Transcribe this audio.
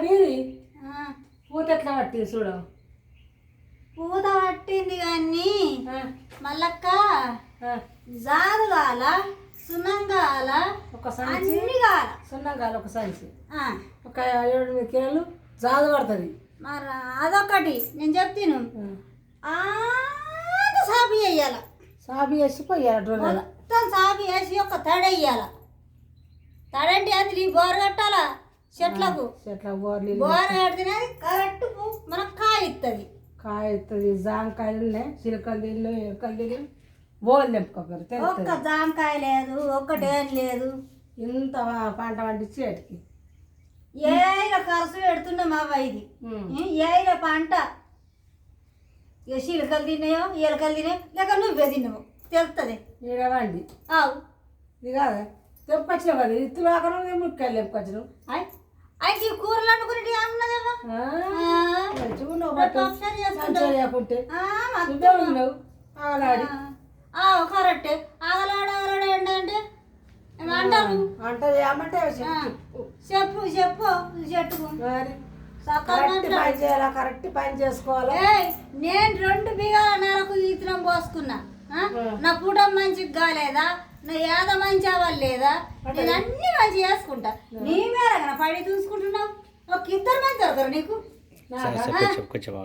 బీది పూత ఎట్లా పట్టి చూడు. పూత పట్టింది కానీ ఆ, జారు కాల సున్నం కాల ఒక సంచి అన్ని కాల సున్నం కాదు ఒక సంచి. ఒక ఏడు ఎనిమిది కిలోలు జాదు పడుతుంది. మరి అదొకటి నేను చెప్తాను. అంత సాపు వేయాల సాబి వేసి పోయారు డ్రోన్ మొత్తం సాపు వేసి ఒక తడ వేయాల. తడంటే అది బోరు కట్టాల? చెట్లకు. చెట్ల బోర్లు బోరు కడితేనే కరెక్ట్ మనకు కాయ ఇస్తుంది కాయ ఎత్తుంది జామకాయలు ఉన్నాయి చిలకలు తిల్లు ఎక్కలు తిల్లు బోర్లు తెంపుకోకరు ఒక్క జామకాయ లేదు ఒక్కటేం లేదు. ఇంత పంట పండించి వాటికి ఏళ్ళ ఖర్చు పెడుతున్నాం అవ్వ ఇది. ఏళ్ళ పంట. ఇక చిలుకలు తిన్నాయో ఎలకలు తిన్నాయో లేక నువ్వే తిన్నావు తెలుస్తుంది ఈడవండి ఆవు. ఇది కాదా తెంపొచ్చినావు కదా ఇత్తులు ఆకలి ముక్కలు తెంపుకొచ్చినావు అయితే ఈ కూరలు అనుకునేటి అన్నదేమో మంచిగా ఏమంటే ఆ, చెప్పు చెప్పు చెట్టుకు మరి కరెక్ట్. పని చేయాలా? కరెక్ట్ పని చేసుకోవాలా? ఏయ్, నేను రెండు బిగాల నెలకు ఈతనం పోసుకున్నా? నా పుటం మంచిగా కాలేదా? నా ఏద మంచి అవ్వలేదా? నేను అన్ని మంచి చేసుకుంటా. నీ మీద పడి చూసుకుంటున్నావు? ఒక ఇద్దరు మంచి దొరకరు నీకు?